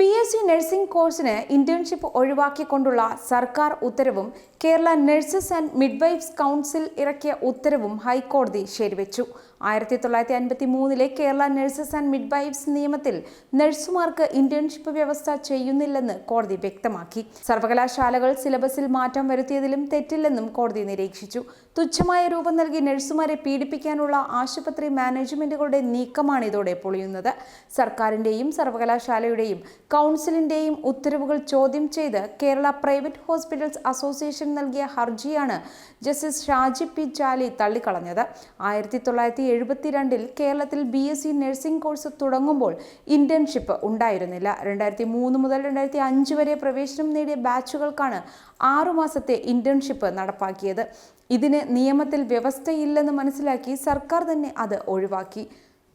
B S C nursing കോഴ്സിന് internship ഒഴിവാക്കിക്കൊണ്ടുള്ള സർക്കാർ ഉത്തരവും Kerala nurses and midwives council ഇറക്കിയ ഉത്തരവും ഹൈക്കോടതി ശരിവെച്ചു. ആയിരത്തി തൊള്ളായിരത്തി അൻപത്തി മൂന്നിലെ കേരള നഴ്സസ് ആൻഡ് മിഡ്വൈഫ്സ് നിയമത്തിൽ നഴ്സുമാർക്ക് ഇന്റേൺഷിപ്പ് വ്യവസ്ഥ ചെയ്യുന്നില്ലെന്ന് കോടതി വ്യക്തമാക്കി. സർവകലാശാലകൾ സിലബസിൽ മാറ്റം വരുത്തിയതിലും തെറ്റില്ലെന്നും കോടതി നിരീക്ഷിച്ചു. തുച്ഛമായ രൂപം നൽകി നഴ്സുമാരെ പീഡിപ്പിക്കാനുള്ള ആശുപത്രി മാനേജ്മെന്റുകളുടെ നീക്കമാണ് ഇതോടെ പൊളിയുന്നത്. സർക്കാരിന്റെയും സർവകലാശാലയുടെയും കൗൺസിലിന്റെയും ഉത്തരവുകൾ ചോദ്യം ചെയ്ത് കേരള പ്രൈവറ്റ് ഹോസ്പിറ്റൽസ് അസോസിയേഷൻ നൽകിയ ഹർജിയാണ് ജസ്റ്റിസ് ഷാജി പി ചാലി തള്ളിക്കളഞ്ഞത്. ആയിരത്തി തൊള്ളായിരത്തി എഴുപത്തിരണ്ടിൽ കേരളത്തിൽ B S C nursing course തുടങ്ങുമ്പോൾ ഇന്റേൺഷിപ്പ് ഉണ്ടായിരുന്നില്ല. രണ്ടായിരത്തി മൂന്ന് മുതൽ രണ്ടായിരത്തി അഞ്ച് വരെ പ്രവേശനം നേടിയ ബാച്ചുകൾക്കാണ് ആറുമാസത്തെ ഇന്റേൺഷിപ്പ് നടപ്പാക്കിയത്. ഇതിന് നിയമത്തിൽ വ്യവസ്ഥയില്ലെന്ന് മനസ്സിലാക്കി സർക്കാർ തന്നെ അത് ഒഴിവാക്കി.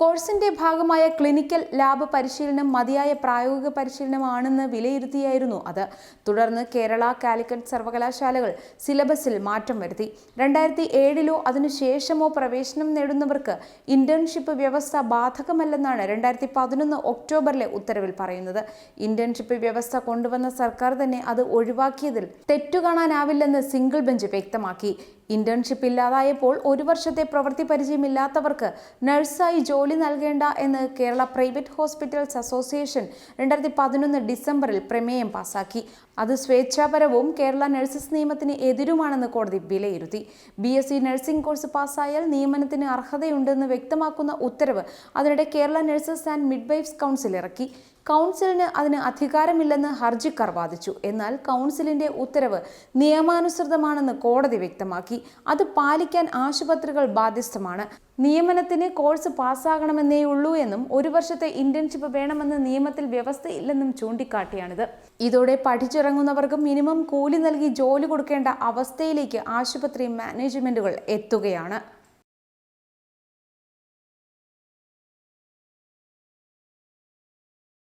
കോഴ്സിന്റെ ഭാഗമായ ക്ലിനിക്കൽ ലാബ് പരിശീലനം മതിയായ പ്രായോഗിക പരിശീലനമാണെന്ന് വിലയിരുത്തിയായിരുന്നു അത്. തുടർന്ന് കേരള കാലിക്കറ്റ് സർവകലാശാലകൾ സിലബസിൽ മാറ്റം വരുത്തി. രണ്ടായിരത്തി ഏഴിലോ അതിനുശേഷമോ പ്രവേശനം നേടുന്നവർക്ക് ഇന്റേൺഷിപ്പ് വ്യവസ്ഥ ബാധകമല്ലെന്നാണ് രണ്ടായിരത്തി പതിനൊന്ന് ഒക്ടോബറിലെ ഉത്തരവിൽ പറയുന്നത്. ഇന്റേൺഷിപ്പ് വ്യവസ്ഥ കൊണ്ടുവന്ന സർക്കാർ തന്നെ അത് ഒഴിവാക്കിയതിൽ തെറ്റുകാണാനാവില്ലെന്ന് സിംഗിൾ ബെഞ്ച് വ്യക്തമാക്കി. ഇന്റേൺഷിപ്പ് ഇല്ലാതായപ്പോൾ ഒരു വർഷത്തെ പ്രവൃത്തി പരിചയമില്ലാത്തവർക്ക് നഴ്സായി ജോലി നൽകേണ്ട എന്ന് കേരള പ്രൈവറ്റ് ഹോസ്പിറ്റൽസ് അസോസിയേഷൻ രണ്ടായിരത്തി പതിനൊന്ന് ഡിസംബറിൽ പ്രമേയം പാസാക്കി. അത് സ്വേച്ഛാപരവും കേരള നഴ്സസ് നിയമത്തിന് എതിരുമാണെന്ന് കോടതി വിലയിരുത്തി. B S C nursing course പാസ്സായാൽ നിയമനത്തിന് അർഹതയുണ്ടെന്ന് വ്യക്തമാക്കുന്ന ഉത്തരവ് അതിനിടെ Kerala nurses and midwives council ഇറക്കി. കൗൺസിലിന് അതിന് അധികാരമില്ലെന്ന് ഹർജിക്കാർ വാദിച്ചു. എന്നാൽ കൗൺസിലിന്റെ ഉത്തരവ് നിയമാനുസൃതമാണെന്ന് കോടതി വ്യക്തമാക്കി. അത് പാലിക്കാൻ ആശുപത്രികൾ ബാധ്യസ്ഥമാണ്. നിയമനത്തിന് കോഴ്സ് പാസ്സാകണമെന്നേയുള്ളൂ എന്നും ഒരു വർഷത്തെ ഇന്റേൺഷിപ്പ് വേണമെന്ന് നിയമത്തിൽ വ്യവസ്ഥയില്ലെന്നും ചൂണ്ടിക്കാട്ടിയാണിത്. ഇതോടെ പഠിച്ചിറങ്ങുന്നവർക്ക് മിനിമം കൂലി നൽകി ജോലി കൊടുക്കേണ്ട അവസ്ഥയിലേക്ക് ആശുപത്രി മാനേജ്മെന്റുകൾ എത്തുകയാണ്.